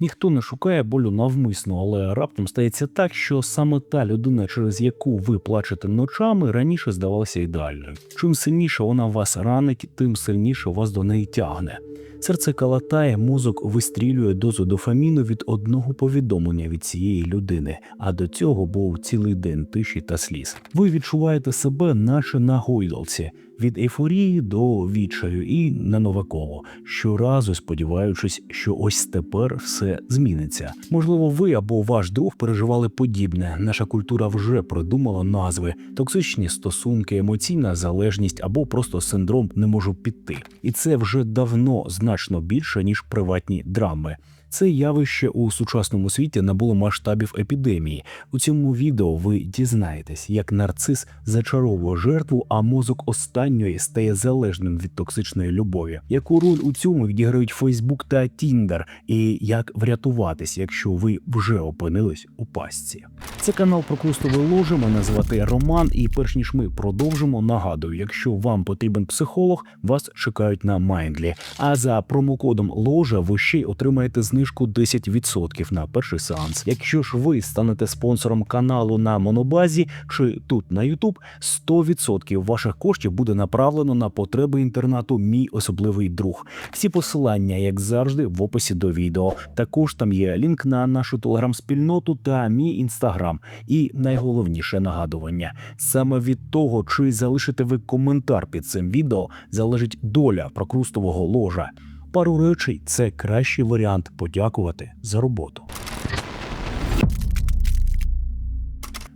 Ніхто не шукає болю навмисно, але раптом стається так, що саме та людина, через яку ви плачете ночами, раніше здавалася ідеальною. Чим сильніше вона вас ранить, тим сильніше вас до неї тягне. Серце калатає, мозок вистрілює дозу дофаміну від одного повідомлення від цієї людини, а до цього був цілий день тиші та сліз. Ви відчуваєте себе, наче на гойдалці, від ейфорії до відчаю і на нове коло, щоразу сподіваючись, що ось тепер все зміниться. Можливо, ви або ваш друг переживали подібне. Наша культура вже придумала назви: токсичні стосунки, емоційна залежність або просто синдром не можу піти. І це вже давно значно більше ніж приватні драми. Це явище у сучасному світі набуло масштабів епідемії. У цьому відео ви дізнаєтесь, як нарцис зачаровує жертву, а мозок останньої стає залежним від токсичної любові. Яку роль у цьому відіграють Фейсбук та Тіндер, і як врятуватись, якщо ви вже опинились у пастці? Це канал про Крустове ложе. Мене звати Роман. І перш ніж ми продовжимо, нагадую, якщо вам потрібен психолог, вас чекають на Майндлі. А за промокодом ложа ви ще й отримаєте знижку 10% на перший сеанс. Якщо ж ви станете спонсором каналу на Монобазі чи тут на YouTube, 100% ваших коштів буде направлено на потреби інтернату Мій особливий друг. Всі посилання, як завжди, в описі до відео. Також там є лінк на нашу телеграм-спільноту та мій інстаграм. І найголовніше нагадування: саме від того, чи залишите ви коментар під цим відео, залежить доля прокрустового ложа. Пару речей це кращий варіант подякувати за роботу.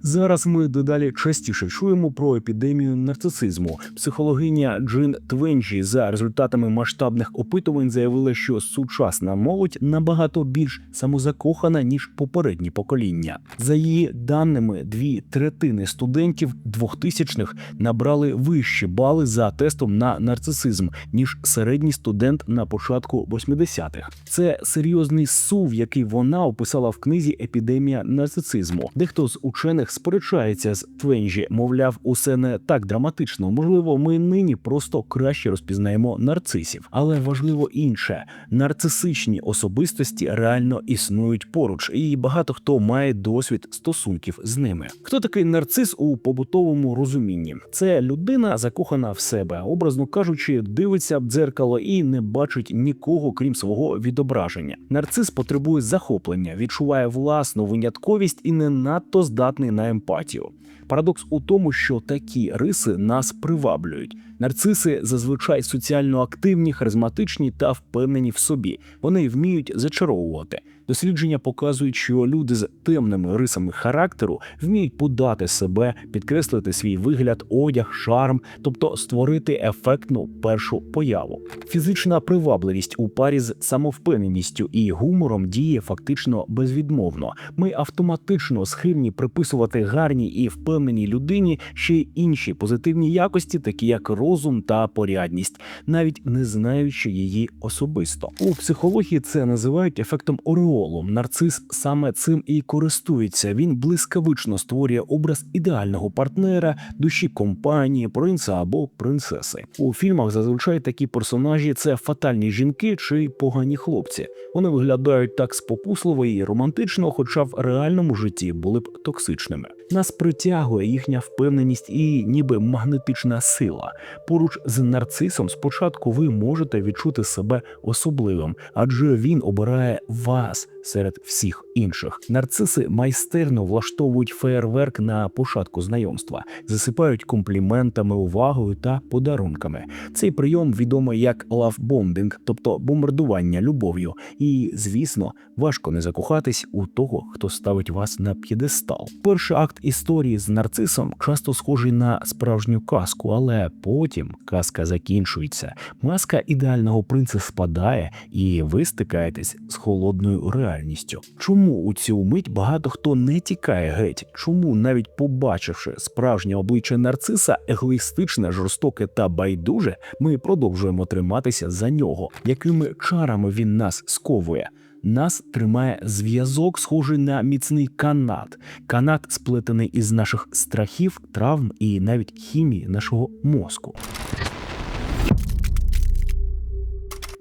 Зараз ми дедалі частіше чуємо про епідемію нарцисизму. Психологиня Джин Твенчі за результатами масштабних опитувань заявила, що сучасна молодь набагато більш самозакохана ніж попередні покоління. За її даними, дві третини студентів 2000-х набрали вищі бали за тестом на нарцисизм ніж середній студент на початку 80-х. Це серйозний сув, який вона описала в книзі Епідемія нарцисизму. Дехто з учених сперечається з Твенжі, мовляв, усе не так драматично. Можливо, ми нині просто краще розпізнаємо нарцисів, але важливо інше: нарцисичні особистості реально існують поруч, і багато хто має досвід стосунків з ними. Хто такий нарцис у побутовому розумінні? Це людина закохана в себе, образно кажучи, дивиться в дзеркало і не бачить нікого крім свого відображення. Нарцис потребує захоплення, відчуває власну винятковість і не надто здатний на емпатію. Парадокс у тому, що такі риси нас приваблюють. Нарциси зазвичай соціально активні, харизматичні та впевнені в собі. Вони вміють зачаровувати. Дослідження показують, що люди з темними рисами характеру вміють подати себе, підкреслити свій вигляд, одяг, шарм, тобто створити ефектну першу появу. Фізична привабливість у парі з самовпевненістю і гумором діє фактично безвідмовно. Ми автоматично схильні приписувати гарній і впевненій людині ще й інші позитивні якості, такі як розум та порядність, навіть не знаючи її особисто. У психології це називають ефектом ореолу. Нарцис саме цим і користується. Він блискавично створює образ ідеального партнера, душі компанії, принца або принцеси. У фільмах зазвичай такі персонажі це фатальні жінки чи погані хлопці. Вони виглядають так спокусливо і романтично, хоча в реальному житті були б токсичними. Нас притягує їхня впевненість і ніби магнетична сила. Поруч з нарцисом спочатку ви можете відчути себе особливим, адже він обирає вас серед всіх інших. Нарциси майстерно влаштовують феєрверк на початку знайомства, засипають компліментами, увагою та подарунками. Цей прийом відомий як лавбомбінг, тобто бомбардування любов'ю. І, звісно, важко не закохатись у того, хто ставить вас на п'єдестал. Перший акт історії з нарцисом часто схожий на справжню казку, але потім казка закінчується. Маска ідеального принца спадає, і ви стикаєтесь з холодною реальністю. Чому у цю мить багато хто не тікає геть? Чому, навіть побачивши справжнє обличчя нарциса, егоїстичне, жорстоке та байдуже, ми продовжуємо триматися за нього, якими чарами він нас сковує? Нас тримає зв'язок, схожий на міцний канат. Канат сплетений із наших страхів, травм і навіть хімії нашого мозку.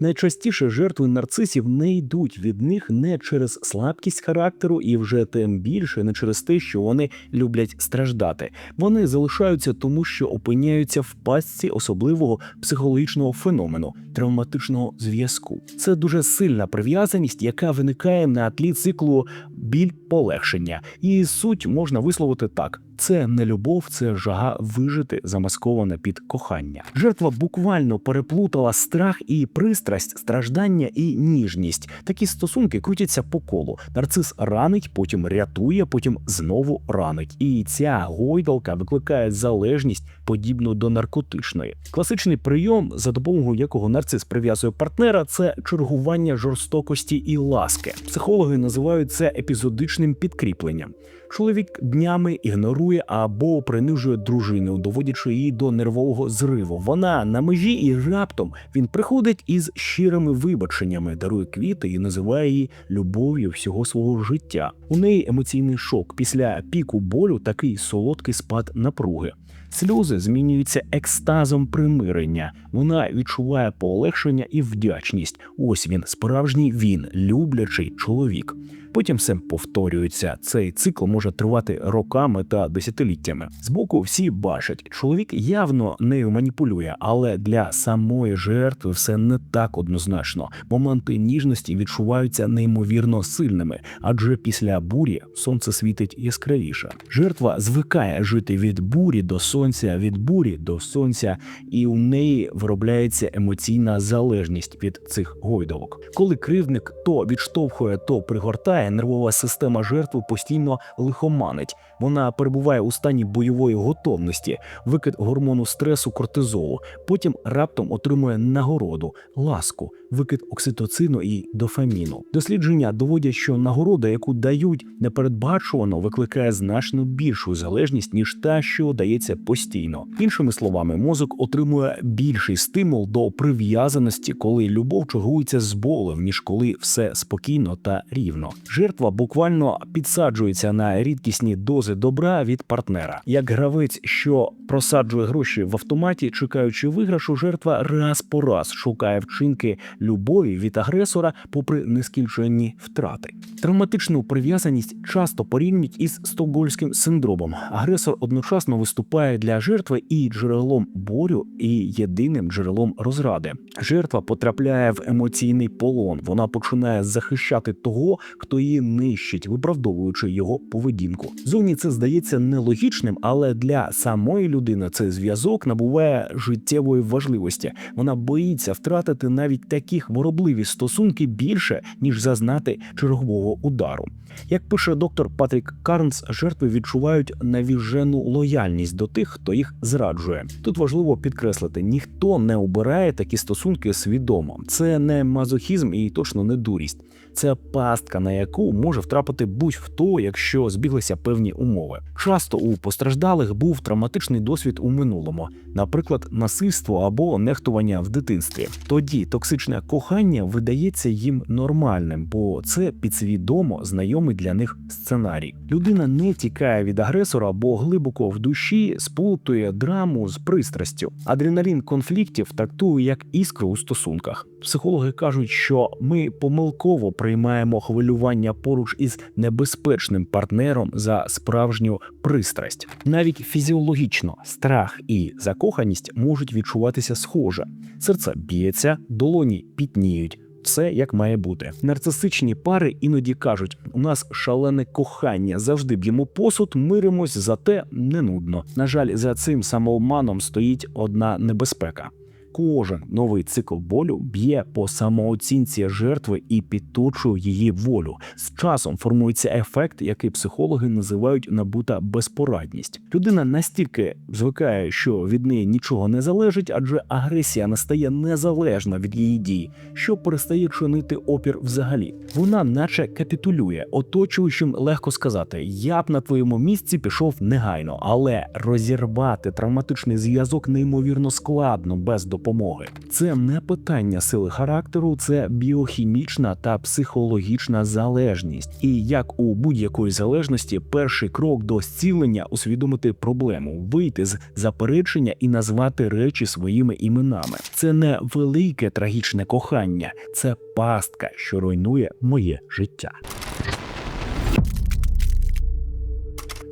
Найчастіше жертви нарцисів не йдуть від них не через слабкість характеру і вже тим більше не через те, що вони люблять страждати. Вони залишаються тому, що опиняються в пастці особливого психологічного феномену травматичного зв'язку. Це дуже сильна прив'язаність, яка виникає на тлі циклу біль полегшення. І суть можна висловити так: це не любов, це жага вижити, замаскована під кохання. Жертва буквально переплутала страх і пристрасть, страждання і ніжність. Такі стосунки крутяться по колу. Нарцис ранить, потім рятує, потім знову ранить. І ця гойдалка викликає залежність, подібну до наркотичної. Класичний прийом, за допомогою якого нарцис прив'язує партнера, це чергування жорстокості і ласки. Психологи називають це епізодичним підкріпленням. Чоловік днями ігнорує або принижує дружину, доводячи її до нервового зриву. Вона на межі, і раптом він приходить із щирими вибаченнями, дарує квіти і називає її любов'ю всього свого життя. У неї емоційний шок після піку болю такий солодкий спад напруги. Сльози змінюються екстазом примирення. Вона відчуває полегшення і вдячність. Ось він, справжній він, люблячий чоловік. Потім все повторюється. Цей цикл може тривати роками та десятиліттями. Збоку всі бачать, чоловік явно нею маніпулює, але для самої жертви все не так однозначно. Моменти ніжності відчуваються неймовірно сильними, адже після бурі сонце світить яскравіше. Жертва звикає жити від бурі до сонця, від бурі до сонця, і у неї виробляється емоційна залежність від цих гойдовок. Коли кривдник то відштовхує, то пригортає, нервова система жертви постійно лихоманить. Вона перебуває у стані бойової готовності, викид гормону стресу кортизолу. Потім раптом отримує нагороду, ласку, викид окситоцину і дофаміну. Дослідження доводять, що нагорода, яку дають непередбачувано, викликає значно більшу залежність ніж та, що дається постійно. Іншими словами, мозок отримує більший стимул до прив'язаності, коли любов чергується з болем, ніж коли все спокійно та рівно. Жертва буквально підсаджується на рідкісні дози добра від партнера. Як гравець, що просаджує гроші в автоматі, чекаючи виграшу, жертва раз по раз шукає вчинки любові від агресора, попри нескінченні втрати. Травматичну прив'язаність часто порівнюють із стокгольмським синдромом. Агресор одночасно виступає для жертви і джерелом борю, і єдиним джерелом розради. Жертва потрапляє в емоційний полон. Вона починає захищати того, хто її нищить, виправдовуючи його поведінку. Зовні це здається нелогічним, але для самої людини цей зв'язок набуває життєвої важливості. Вона боїться втратити навіть такі хворобливі стосунки більше ніж зазнати чергового удару. Як пише доктор Патрік Карнс, жертви відчувають навіжену лояльність до тих, хто їх зраджує. Тут важливо підкреслити: ніхто не обирає такі стосунки свідомо. Це не мазохізм і точно не дурість. Це пастка, на яку може втрапити будь-хто, якщо збіглися певні умови. Часто у постраждалих був травматичний досвід у минулому, наприклад, насильство або нехтування в дитинстві. Тоді токсичне кохання видається їм нормальним, бо це підсвідомо знайомий для них сценарій. Людина не тікає від агресора, бо глибоко в душі сплутує драму з пристрастю. Адреналін конфліктів трактує як іскру у стосунках. Психологи кажуть, що ми помилково приймаємо хвилювання поруч із небезпечним партнером за справжню пристрасть. Навіть фізіологічно страх і закоханість можуть відчуватися схоже. Серце б'ється, долоні пітніють. Все як має бути. Нарцисичні пари іноді кажуть: у нас шалене кохання, завжди б'ємо посуд, миримось, зате не нудно. На жаль, за цим самообманом стоїть одна небезпека. Кожен новий цикл болю б'є по самооцінці жертви і підточує її волю. З часом формується ефект, який психологи називають набута безпорадність. Людина настільки звикає, що від неї нічого не залежить, адже агресія настає незалежна від її дій, що перестає чинити опір взагалі. Вона, наче капітулює, оточуючим легко сказати: я б на твоєму місці пішов негайно, але розірвати травматичний зв'язок неймовірно складно без допомоги допомоги. Це не питання сили характеру, це біохімічна та психологічна залежність. І як у будь-якої залежності, перший крок до зцілення усвідомити проблему, вийти з заперечення і назвати речі своїми іменами. Це не велике трагічне кохання, це пастка, що руйнує моє життя.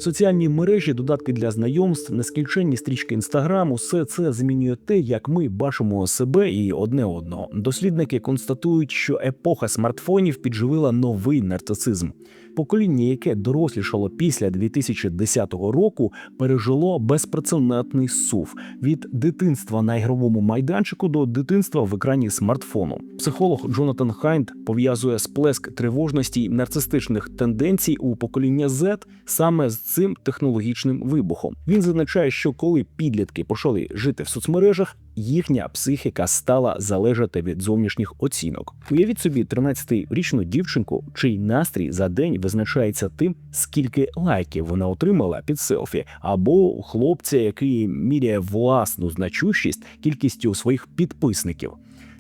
Соціальні мережі, додатки для знайомств, нескінченні стрічки інстаграму, все це змінює те, як ми бачимо себе і одне одного. Дослідники констатують, що епоха смартфонів підживила новий нарцисизм. Покоління, яке дорослішало після 2010 року, пережило безпрецедентний сув від дитинства на ігровому майданчику до дитинства в екрані смартфону. Психолог Джонатан Хайнд пов'язує сплеск тривожності й нарцистичних тенденцій у покоління Z саме з цим технологічним вибухом. Він зазначає, що коли підлітки почали жити в соцмережах, їхня психіка стала залежати від зовнішніх оцінок. Уявіть собі 13-річну дівчинку, чий настрій за день визначається тим, скільки лайків вона отримала під селфі, або хлопця, який міряє власну значущість кількістю своїх підписників.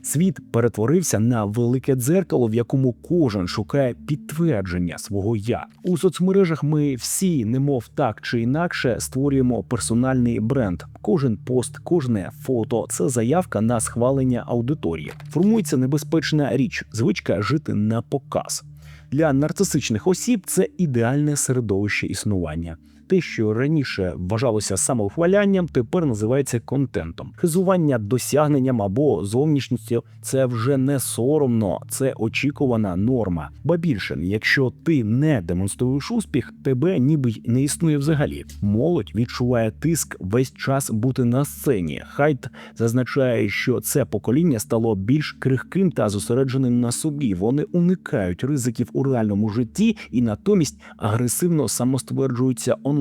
Світ перетворився на велике дзеркало, в якому кожен шукає підтвердження свого я. У соцмережах ми всі, немов так чи інакше, створюємо персональний бренд. Кожен пост, кожне фото це заявка на схвалення аудиторії. Формується небезпечна річ, звичка жити на показ. Для нарцисичних осіб це ідеальне середовище існування. Те, що раніше вважалося самовхвалянням, тепер називається контентом. Хизування досягненням або зовнішністю це вже не соромно, це очікувана норма. Ба більше, якщо ти не демонструєш успіх, тебе ніби й не існує взагалі. Молодь відчуває тиск весь час бути на сцені. Хайт зазначає, що це покоління стало більш крихким та зосередженим на собі. Вони уникають ризиків у реальному житті і натомість агресивно самостверджуються онлайн.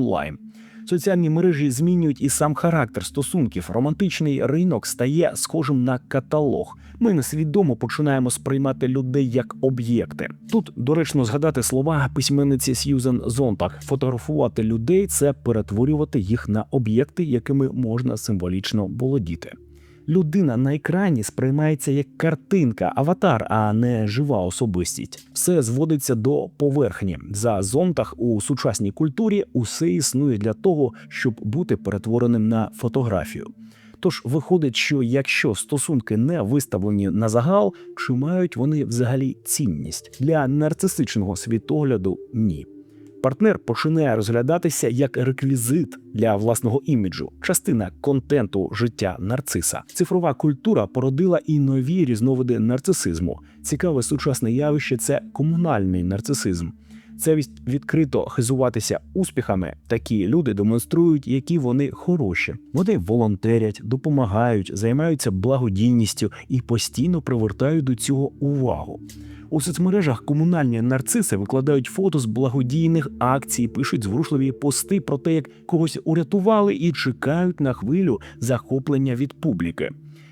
Соціальні мережі змінюють і сам характер стосунків. Романтичний ринок стає схожим на каталог. Ми несвідомо починаємо сприймати людей як об'єкти. Тут доречно згадати слова письменниці Сьюзен Зонтак: фотографувати людей це перетворювати їх на об'єкти, якими можна символічно володіти. Людина на екрані сприймається як картинка, аватар, а не жива особистість. Все зводиться до поверхні. За зонтах у сучасній культурі усе існує для того, щоб бути перетвореним на фотографію. Тож виходить, що якщо стосунки не виставлені на загал, чи мають вони взагалі цінність для нарцистичного світогляду? Ні. Партнер починає розглядатися як реквізит для власного іміджу, частина контенту життя нарциса. Цифрова культура породила і нові різновиди нарцисизму. Цікаве сучасне явище це комунальний нарцисизм. Це відкрито хизуватися успіхами. Такі люди демонструють, які вони хороші. Вони волонтерять, допомагають, займаються благодійністю і постійно привертають до цього увагу. У соцмережах комунальні нарциси викладають фото з благодійних акцій, пишуть зворушливі пости про те, як когось урятували, і чекають на хвилю захоплення від публіки.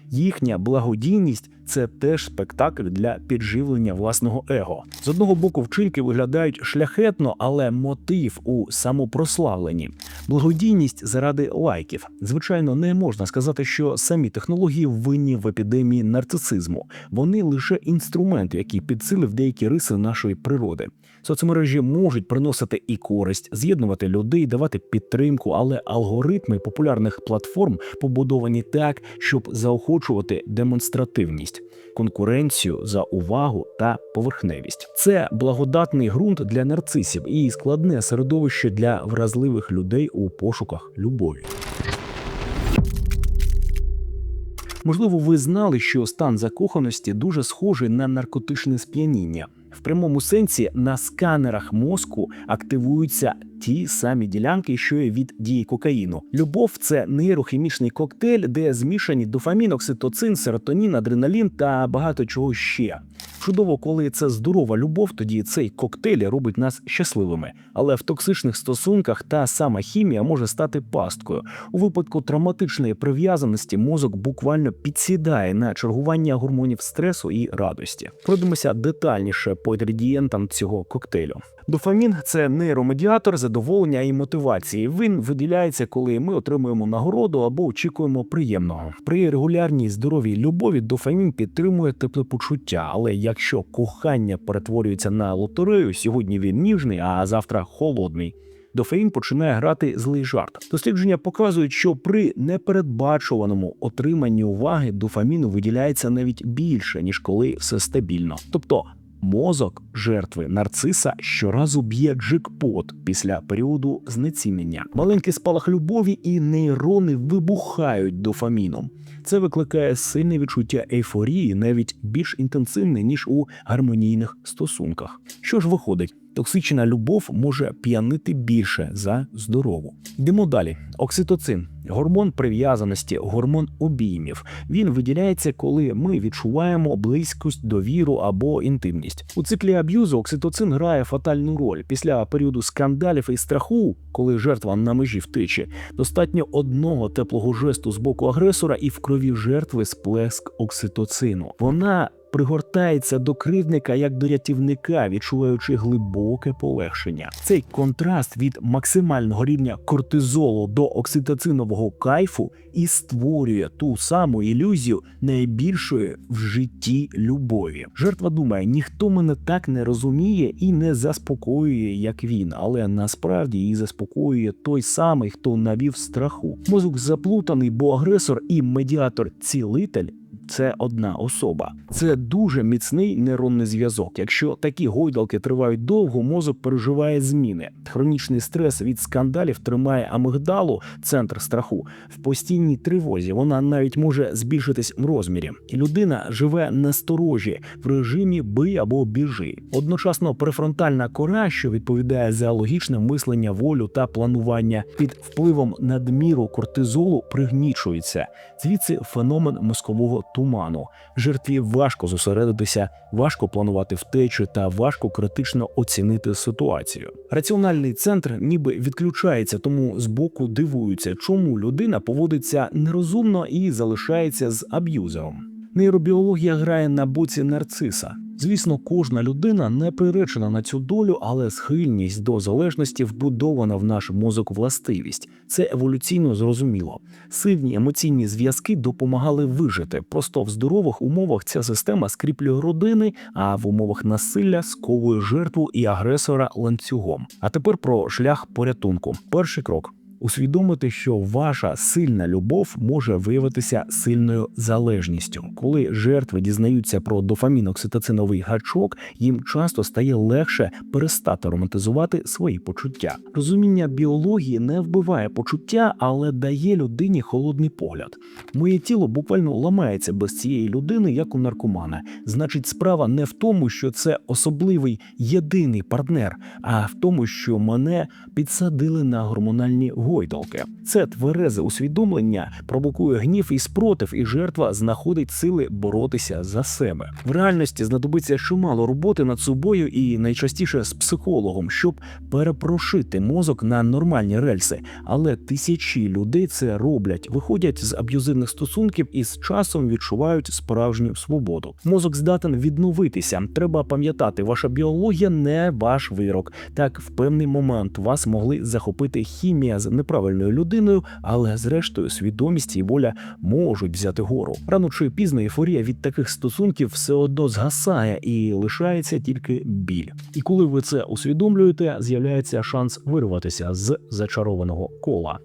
Їхня благодійність це теж спектакль для підживлення власного его. З одного боку, вчинки виглядають шляхетно, але мотив у самопрославленні. Благодійність заради лайків. Звичайно, не можна сказати, що самі технології винні в епідемії нарцисизму. Вони лише інструмент, який підсилив деякі риси нашої природи. Соцмережі можуть приносити і користь, з'єднувати людей, давати підтримку, але алгоритми популярних платформ побудовані так, щоб заохочувати демонстративність, конкуренцію за увагу та поверхневість. Це благодатний ґрунт для нарцисів і складне середовище для вразливих людей у пошуках любові. Можливо, ви знали, що стан закоханості дуже схожий на наркотичне сп'яніння. В прямому сенсі на сканерах мозку активуються ті самі ділянки, що й від дії кокаїну. Любов це нейрохімічний коктейль, де змішані дофамін, окситоцин, серотонін, адреналін та багато чого ще. Чудово, коли це здорова любов, тоді цей коктейль робить нас щасливими. Але в токсичних стосунках та сама хімія може стати пасткою. У випадку травматичної прив'язаності мозок буквально підсідає на чергування гормонів стресу і радості. Пройдемося детальніше по інгредієнтам цього коктейлю. Дофамін це нейромедіатор задоволення і мотивації. Він виділяється, коли ми отримуємо нагороду або очікуємо приємного. При регулярній здоровій любові дофамін підтримує теплопочуття. Але якщо кохання перетворюється на лотерею, сьогодні він ніжний, а завтра холодний. Дофамін починає грати злий жарт. Дослідження показують, що при непередбачуваному отриманні уваги дофаміну виділяється навіть більше, ніж коли все стабільно. Тобто мозок жертви нарциса щоразу б'є джекпот після періоду знецінення. Маленький спалах любові і нейрони вибухають дофаміном. Це викликає сильне відчуття ейфорії, навіть більш інтенсивне ніж у гармонійних стосунках. Що ж виходить? Токсична любов може п'янити більше за здорову. Йдемо далі. Окситоцин гормон прив'язаності, гормон обіймів. Він виділяється, коли ми відчуваємо близькость, довіру або інтимність. У циклі аб'юзу окситоцин грає фатальну роль. Після періоду скандалів і страху, коли жертва на межі втечі, достатньо одного теплого жесту з боку агресора, і в крові жертви сплеск окситоцину. Вона пригортається до кривдника як до рятівника, відчуваючи глибоке полегшення. Цей контраст від максимального рівня кортизолу до окситоцинового кайфу і створює ту саму ілюзію найбільшої в житті любові. Жертва думає, ніхто мене так не розуміє і не заспокоює, як він, але насправді її заспокоює той самий, хто навів страху. Мозок заплутаний, бо агресор і медіатор-цілитель це одна особа. Це дуже міцний нейронний зв'язок. Якщо такі гойдалки тривають довго, мозок переживає зміни. Хронічний стрес від скандалів тримає амигдалу, центр страху, в постійній тривозі. Вона навіть може збільшитись в розмірі. І людина живе насторожі в режимі бий або біжи. Одночасно префронтальна кора, що відповідає за логічне мислення, волю та планування, під впливом надміру кортизолу пригнічується. Звідси феномен мозкового туману. Жертві важко зосередитися, важко планувати втечі та важко критично оцінити ситуацію. Раціональний центр ніби відключається, тому збоку дивуються, чому людина поводиться нерозумно і залишається з аб'юзером. Нейробіологія грає на боці нарциса. Звісно, кожна людина не приречена на цю долю, але схильність до залежності вбудована в наш мозок властивість. Це еволюційно зрозуміло. Сильні емоційні зв'язки допомагали вижити. Просто в здорових умовах ця система скріплює родини, а в умовах насилля сковує жертву і агресора ланцюгом. А тепер про шлях порятунку. Перший крок. Усвідомити, що ваша сильна любов може виявитися сильною залежністю. Коли жертви дізнаються про дофамін-окситоциновий гачок, їм часто стає легше перестати романтизувати свої почуття. Розуміння біології не вбиває почуття, але дає людині холодний погляд. Моє тіло буквально ламається без цієї людини, як у наркомана. Значить, справа не в тому, що це особливий єдиний партнер, а в тому, що мене підсадили на гормональні гойдалки. Це тверезе усвідомлення провокує гнів і спротив, і жертва знаходить сили боротися за себе. В реальності знадобиться чимало роботи над собою і найчастіше з психологом, щоб перепрошити мозок на нормальні рельси. Але тисячі людей це роблять, виходять з аб'юзивних стосунків і з часом відчувають справжню свободу. Мозок здатен відновитися. Треба пам'ятати, ваша біологія не ваш вирок. Так, в певний момент вас могли захопити хімія з неправильною людиною, але зрештою свідомість і воля можуть взяти гору. Рано чи пізно ейфорія від таких стосунків все одно згасає і лишається тільки біль. І коли ви це усвідомлюєте, з'являється шанс вирватися з зачарованого кола.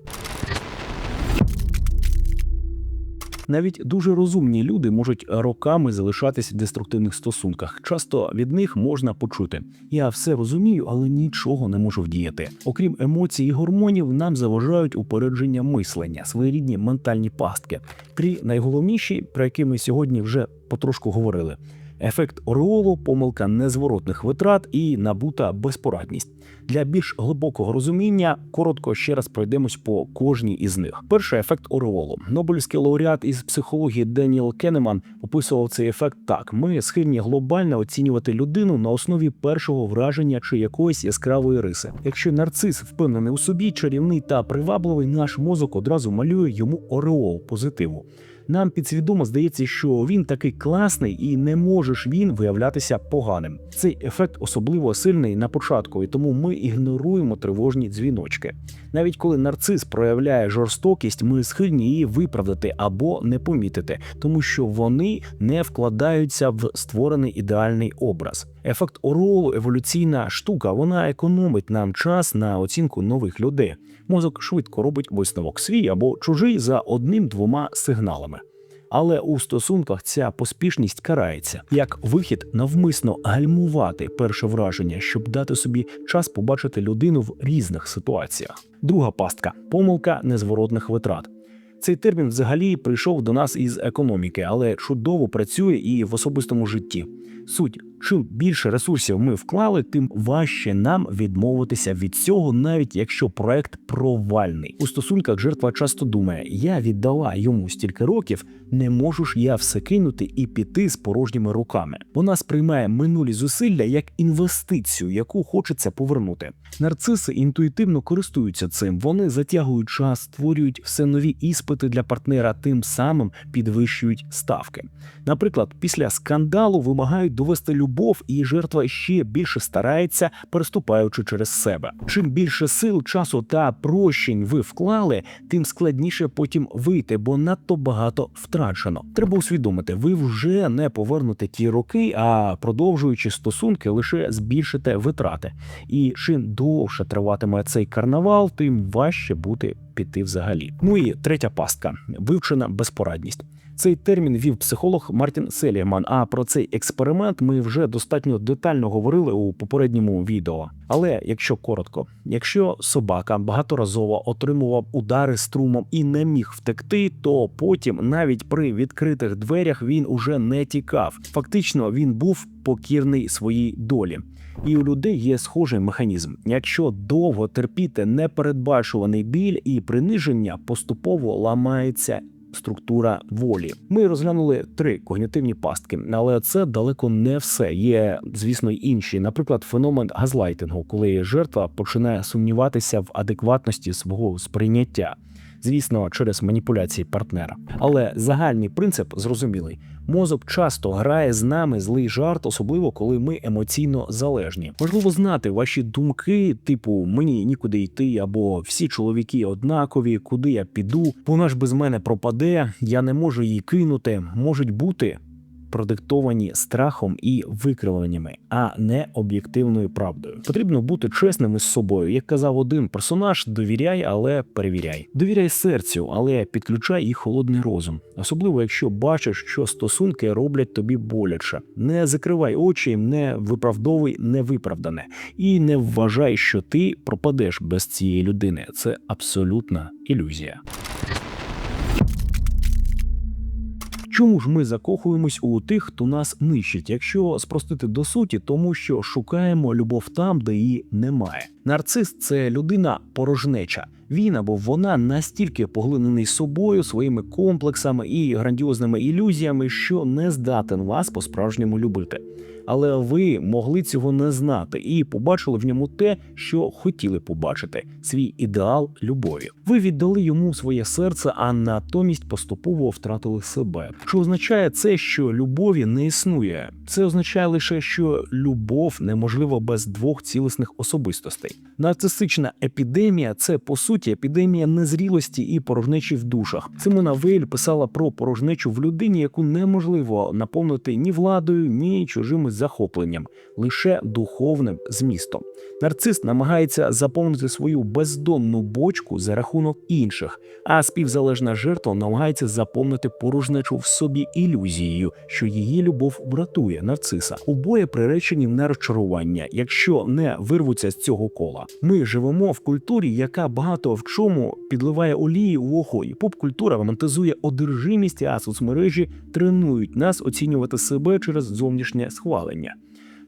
Навіть дуже розумні люди можуть роками залишатись в деструктивних стосунках. Часто від них можна почути: я все розумію, але нічого не можу вдіяти. Окрім емоцій і гормонів, нам заважають упередження мислення, своєрідні ментальні пастки. Три найголовніші, про які ми сьогодні вже потрошку говорили. Ефект ореолу, помилка незворотних витрат і набута безпорадність. Для більш глибокого розуміння коротко ще раз пройдемось по кожній із них. Перший ефект ореолу. Нобелівський лауреат із психології Деніел Кенеман описував цей ефект так: ми схильні глобально оцінювати людину на основі першого враження чи якоїсь яскравої риси. Якщо нарцис впевнений у собі, чарівний та привабливий, наш мозок одразу малює йому ореол позитиву. Нам підсвідомо здається, що він такий класний і не можеш він виявлятися поганим. Цей ефект особливо сильний на початку, і тому ми ігноруємо тривожні дзвіночки. Навіть коли нарцис проявляє жорстокість, ми схильні її виправдати або не помітити, тому що вони не вкладаються в створений ідеальний образ. Ефект оролу еволюційна штука, вона економить нам час на оцінку нових людей. Мозок швидко робить висновок свій або чужий за одним-двома сигналами. Але у стосунках ця поспішність карається як вихід навмисно гальмувати перше враження, щоб дати собі час побачити людину в різних ситуаціях. Друга пастка помилка незворотних витрат. Цей термін взагалі прийшов до нас із економіки, але чудово працює і в особистому житті. Суть, чим більше ресурсів ми вклали, тим важче нам відмовитися від цього, навіть якщо проект провальний. У стосунках жертва часто думає: я віддала йому стільки років, не можу ж я все кинути і піти з порожніми руками. Вона сприймає минулі зусилля як інвестицію, яку хочеться повернути. Нарциси інтуїтивно користуються цим. Вони затягують час, створюють все нові іспити для партнера, тим самим підвищують ставки. Наприклад, після скандалу вимагають довести любов, і жертва ще більше старається, переступаючи через себе. Чим більше сил, часу та прощень ви вклали, тим складніше потім вийти, бо надто багато втрачено. Треба усвідомити, ви вже не повернете ті роки, а продовжуючи стосунки, лише збільшите витрати. І чим довше триватиме цей карнавал, тим важче буде піти взагалі. Ну і третя пастка вивчена безпорадність. Цей термін вів психолог Мартін Селіман. А про цей експеримент ми вже достатньо детально говорили у попередньому відео. Але якщо коротко, якщо собака багаторазово отримував удари струмом і не міг втекти, то потім, навіть при відкритих дверях, він уже не тікав. Фактично, він був покірний своїй долі. І у людей є схожий механізм. Якщо довго терпіти непередбачуваний біль і приниження, поступово ламається структура волі. Ми розглянули три когнітивні пастки, але це далеко не все. Є, звісно, інші. Наприклад, феномен газлайтингу, коли жертва починає сумніватися в адекватності свого сприйняття. Звісно, через маніпуляції партнера. Але загальний принцип зрозумілий. Мозок часто грає з нами злий жарт, особливо коли ми емоційно залежні. Важливо знати ваші думки, типу мені нікуди йти, або всі чоловіки однакові, куди я піду, вона ж без мене пропаде, я не можу її кинути. Можуть бути продиктовані страхом і викривленнями, а не об'єктивною правдою. Потрібно бути чесним із собою. Як казав один персонаж, довіряй, але перевіряй. Довіряй серцю, але підключай і холодний розум, особливо якщо бачиш, що стосунки роблять тобі боляче. Не закривай очі, не виправдовуй невиправдане і не вважай, що ти пропадеш без цієї людини. Це абсолютна ілюзія. Чому ж ми закохуємось у тих, хто нас нищить, якщо спростити до суті, тому що шукаємо любов там, де її немає. Нарцис це людина порожнеча. Він або вона настільки поглинений собою, своїми комплексами і грандіозними ілюзіями, що не здатен вас по-справжньому любити. Але ви могли цього не знати і побачили в ньому те, що хотіли побачити свій ідеал любові. Ви віддали йому своє серце, а натомість поступово втратили себе. Що означає це, що любові не існує? Це означає лише, що любов неможлива без двох цілісних особистостей. Нарцисична епідемія це по суті епідемія незрілості і порожнечі в душах. Симона Вейль писала про порожнечу в людині, яку неможливо наповнити ні владою, ні чужими захопленням, лише духовним змістом. Нарцис намагається заповнити свою бездонну бочку за рахунок інших, а співзалежна жертва намагається заповнити порожнечу в собі ілюзією, що її любов врятує нарциса. Обоє приречені на розчарування, якщо не вирвуться з цього кола. Ми живемо в культурі, яка багато в чому підливає олії в охо, і поп-культура романтизує одержимість, а соцмережі тренують нас оцінювати себе через зовнішнє схвалення.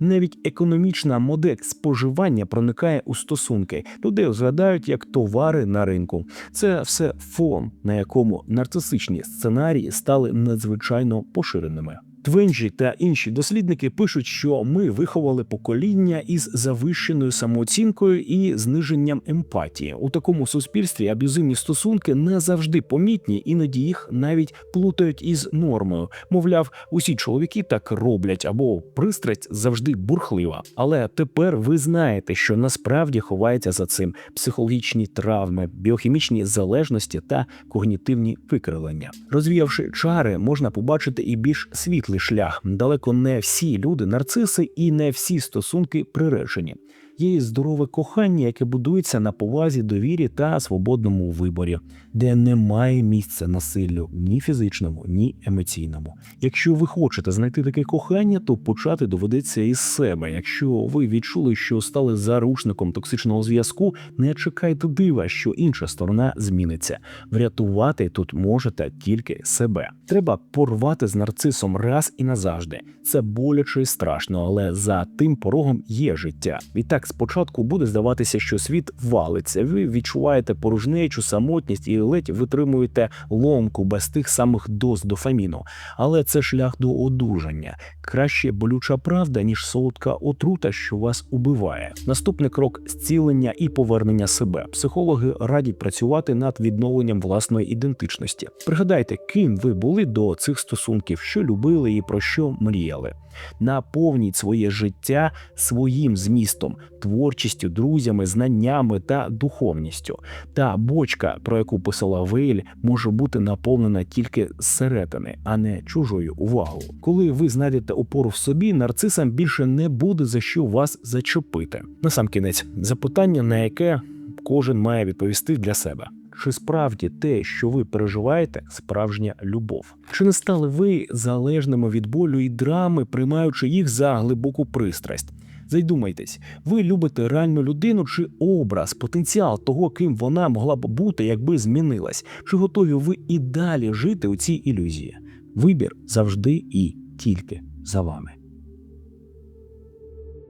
Навіть економічна модель споживання проникає у стосунки. Людей розглядають як товари на ринку. Це все фон, на якому нарцисичні сценарії стали надзвичайно поширеними. Твенджі та інші дослідники пишуть, що ми виховали покоління із завищеною самооцінкою і зниженням емпатії. У такому суспільстві аб'юзивні стосунки не завжди помітні, іноді їх навіть плутають із нормою. Мовляв, усі чоловіки так роблять, або пристрасть завжди бурхлива. Але тепер ви знаєте, що насправді ховається за цим психологічні травми, біохімічні залежності та когнітивні викривлення. Розвіявши чари, можна побачити і більш світлий шлях. Далеко не всі люди нарциси і не всі стосунки приречені. Є і здорове кохання, яке будується на повазі, довірі та свободному виборі, де немає місця насиллю ні фізичному, ні емоційному. Якщо ви хочете знайти таке кохання, то почати доведеться із себе. Якщо ви відчули, що стали заручником токсичного зв'язку, не чекайте дива, що інша сторона зміниться. Врятувати тут можете тільки себе. Треба порвати з нарцисом раз і назавжди. Це боляче і страшно, але за тим порогом є життя. Відтак спочатку буде здаватися, що світ валиться. Ви відчуваєте порожнечу, самотність і ледь витримуєте ломку без тих самих доз дофаміну. Але це шлях до одужання. Краще болюча правда, ніж солодка отрута, що вас убиває. Наступний крок зцілення і повернення себе. Психологи радять працювати над відновленням власної ідентичності. Пригадайте, ким ви були до цих стосунків, що любили і про що мріяли. Наповніть своє життя своїм змістом, творчістю, друзями, знаннями та духовністю. Та бочка, про яку писала Вейль, може бути наповнена тільки зсередини, а не чужою увагою. Коли ви знайдете опору в собі, нарцисам більше не буде за що вас зачепити. Насамкінець, запитання, на яке кожен має відповісти для себе. Чи справді те, що ви переживаєте, справжня любов? Чи не стали ви залежними від болю і драми, приймаючи їх за глибоку пристрасть? Зайдумайтесь, ви любите реальну людину чи образ, потенціал того, ким вона могла б бути, якби змінилась? Чи готові ви і далі жити у цій ілюзії? Вибір завжди і тільки за вами.